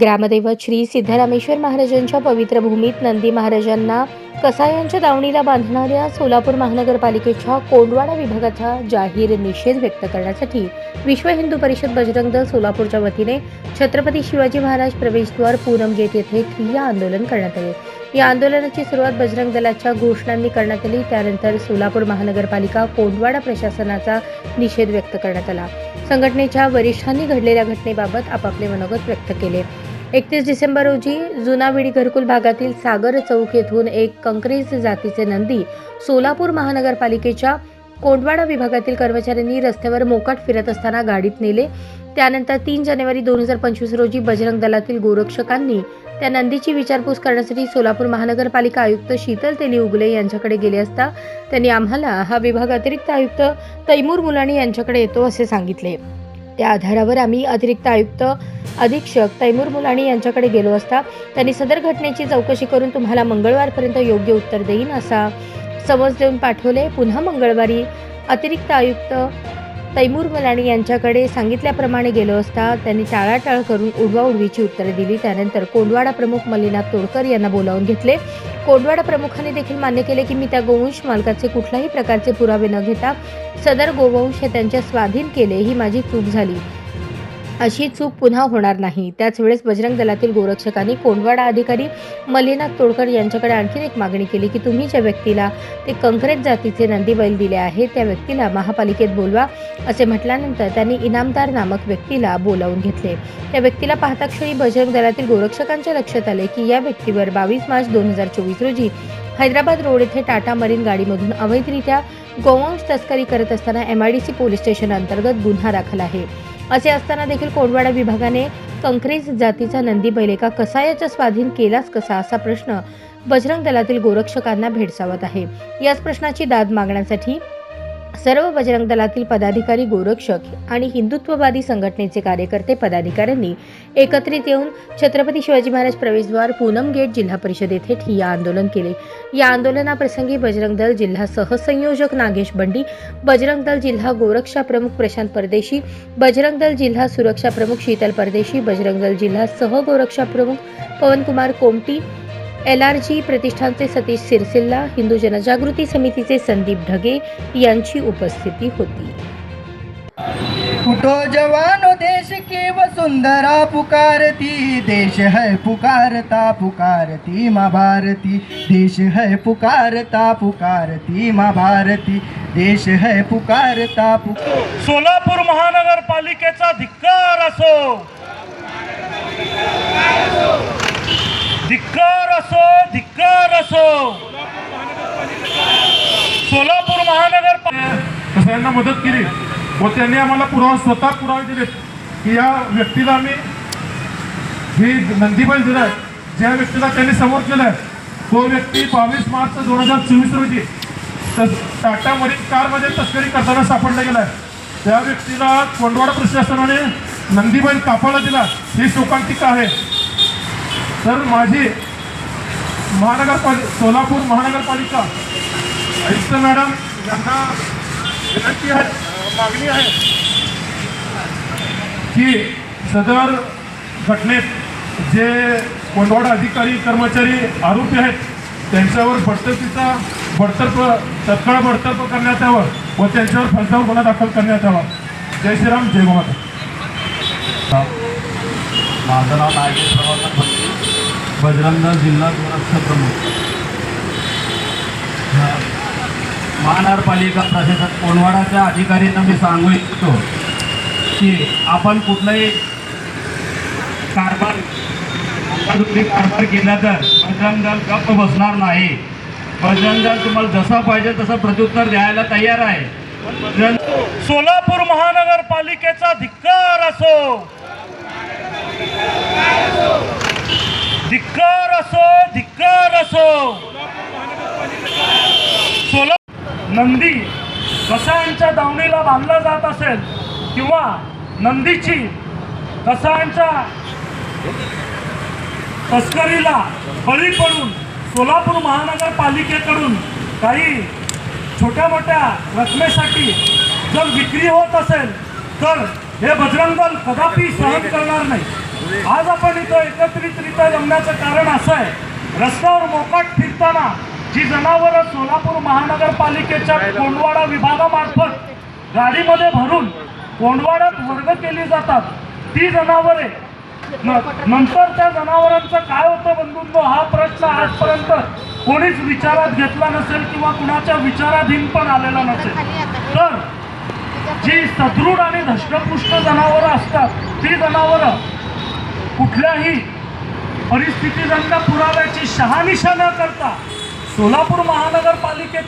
ग्रामदैवत श्री सिद्धरामेश्वर महाराजांच्या पवित्र भूमीत नंदी महाराजांना कसायांच्या दावणीला बांधणाऱ्या सोलापूर महानगरपालिकेच्या कोंडवाडा विभागाचा जाहीर निषेध व्यक्त करण्यासाठी विश्व हिंदू परिषद बजरंग दल सोलापूरच्या वतीने छत्रपती शिवाजी महाराज प्रवेशद्वार पूनम गेट येथे ठिय्या आंदोलन करण्यात आले. या आंदोलनाची सुरुवात बजरंग दलाच्या घोषणांनी करण्यात आली. त्यानंतर सोलापूर महानगरपालिका कोंडवाडा प्रशासनाचा निषेध व्यक्त करण्यात आला. संघटनेच्या वरिष्ठांनी घडलेल्या घटनेबाबत आपापले मनोगत व्यक्त केले. एकतीस डिसेंबर रोजी जुनाविडी घरकुल भागातील सागर चौक येथून एक कंक्रीज जातीचे नंदी सोलापूर महानगरपालिकेच्या कोंडवाडा विभागातील कर्मचाऱ्यांनी रस्त्यावर मोकाट फिरत असताना गाडीत नेले. त्यानंतर तीन जानेवारी दोन हजार पंचवीस रोजी बजरंग दलातील गोरक्षकांनी त्या नंदीची विचारपूस करण्यासाठी सोलापूर महानगरपालिका आयुक्त शीतल तेली उगले यांच्याकडे गेले असता त्यांनी आम्हाला हा विभाग अतिरिक्त आयुक्त तैमूर मुलाणी यांच्याकडे येतो असे सांगितले. त्या आधारावर आम्ही अतिरिक्त आयुक्त अधीक्षक तैमूर मुलाणी यांच्याकडे गेलो असता त्यांनी सदर घटनेची चौकशी करून तुम्हाला मंगळवारपर्यंत योग्य उत्तर देईन असा समज देऊन पाठवले. पुन्हा मंगळवारी अतिरिक्त आयुक्त तैमूर मलाणी यांच्याकडे सांगितल्याप्रमाणे गेलो असता त्यांनी टाळाटाळ करून उडवाउडवीची उत्तरे दिली. त्यानंतर कोंडवाडा प्रमुख मल्लीनाथ तोडकर यांना बोलावून घेतले. कोंडवाडा प्रमुखांनी देखील मान्य केले की मी त्या गोवंश मालकाचे कुठल्याही प्रकारचे पुरावे न घेता सदर गोवंश हे त्यांच्या स्वाधीन केले. ही माझी चूक झाली. अशी चूक पुन्हा होणार नाही. त्याच वेळेस बजरंग दलातील गोरक्षकांनी कोंडवाडा अधिकारी मल्लीनाथ तोडकर यांच्याकडे आणखीन एक मागणी केली की तुम्ही ज्या व्यक्तीला ते कंक्रेट जातीचे नंदी बैल दिले आहे त्या व्यक्तीला महापालिकेत बोलवा असे म्हटल्यानंतर त्यांनी इनामदार नामक व्यक्तीला बोलावून घेतले. त्या व्यक्तीला पाहता क्षणी बजरंग दलातील गोरक्षकांच्या लक्षात आले की या व्यक्तीवर बावीस मार्च दोन हजार चोवीस रोजी हैदराबाद रोड येथे टाटा मरीन गाडीमधून अवैधरित्या गोवंश तस्करी करत असताना एमआयडीसी पोलीस स्टेशन अंतर्गत गुन्हा दाखल आहे. असे असताना देखील कोंडवाडा विभागाने कंक्रेज जातीचा नंदी बैल एका कसायाच्या स्वाधीन केलाच कसा असा प्रश्न बजरंग दलातील गोरक्षकांना भेडसावत आहे. याच प्रश्नाची दाद मागण्यासाठी सर्व बजरंग दलातील पदाधिकारी गोरक्षक आणि हिंदुत्ववादी संघटनेचे कार्यकर्ते पदाधिकाऱ्यांनी एकत्रित येऊन छत्रपती शिवाजी महाराज प्रवेशद्वार पूनम गेट जिल्हा परिषद येथे ठिय्या आंदोलन केले. या आंदोलनाप्रसंगी बजरंग दल जिल्हा सहसंयोजक नागेश बंडी बजरंग दल जिल्हा गोरक्षा प्रमुख प्रशांत परदेशी बजरंग दल जिल्हा सुरक्षा प्रमुख शीतल परदेशी बजरंग दल जिल्हा सहगोरक्षा प्रमुख Pawankumar Komati L R G प्रतिष्ठानचे सतीश सिरसिल्ला हिंदू जनजागृती समितीचे संदीप ढगे यांची उपस्थिती होती. उठो जवानो देश की वसुंधरा पुकारती देश है पुकारता पुकारती माँ भारती देश है पुकारता पुकारती माँ भारती देश है पुकारता पुकार सोलापूर महानगरपालिकेचा धिक्कार असो. धिक्कार असो धिक्कार असो. सोलापूर महानगर सगळ्यांना मदत केली. व त्यांनी आम्हाला पुरावा स्वतः पुरावे दिले. की या व्यक्तीला आम्ही ही नंदीबाई दिलाय ज्या व्यक्तीला त्यांनी समोर केलाय तो व्यक्ती बावीस मार्च दोन हजार चोवीस रोजी तर टाटा कारमध्ये तस्करी करताना सापडला गेलाय त्या व्यक्तीला कोंडवाडा प्रशासनाने नंदीबाई कापाला दिला. ही शोकांतिका आहे. तर माझी महानगरपालिका सोलापूर महानगरपालिका आयुक्त मॅडम यांना विनंती आहे मागणी आहे की सदर घटनेत जे कोंडवाडा अधिकारी कर्मचारी आरोपी आहेत त्यांच्यावर बडतर्फीचा बडतर्फ तत्काळ बडतर्फ करण्यात यावं व त्यांच्यावर फलसावर गुन्हा दाखल करण्यात यावा. जय श्रीराम जय माता माझं नाव नागेश प्रभाकर भट्टी म्हणजे बजरंग जिल्हा दुरस्थ प्रमुख. महानगरपालिका प्रशासक कोंडवाडाच्या अधिकाऱ्यांना मी सांगू इच्छितो की आपण कुठलाही कारभार अंबाडुबरी कारभार केला तर बजरंग दल गप्प बसणार नाही. बजरंग दल तुम्हाला जसा पाहिजे तसं प्रत्युत्तर द्यायला तयार आहे. सोलापूर महानगरपालिकेचा धिक्कार असो धिक्कार असो धिक्कार असो. सोला नंदी कसायांच्या दावणीला बांधला जात असेल किंवा नंदीची कसायांच्या तस्करीला बळी पडून सोलापूर महानगरपालिकेकडून काही छोट्या मोठ्या रकमेसाठी जर विक्री होत असेल तर हे बजरंग दल कदापि सहन करणार नाही. आज आपण इथं एकत्रितरित्या जमण्याचं कारण असं आहे. रस्त्यावर मोकाट फिरताना जी जनावरं सोलापूर महानगरपालिकेच्या कोंडवाडा विभागामार्फत गाडीमध्ये भरून कोंडवाड्यात वर्ग केली जातात ती जनावरे नंतर त्या जनावरांचं काय होतं बंधूंनो? हा प्रश्न आजपर्यंत कोणीच विचारात घेतला नसेल किंवा कुणाच्या विचाराधीन पण आलेला नसेल. तर जी सदृढ आणि धष्टपुष्ट जनावरं असतात ती जनावरं कुठल्याही परिस्थितीजन्य पुराव्याची शहानिशा न करता सोलापूर महानगरपालिकेच्या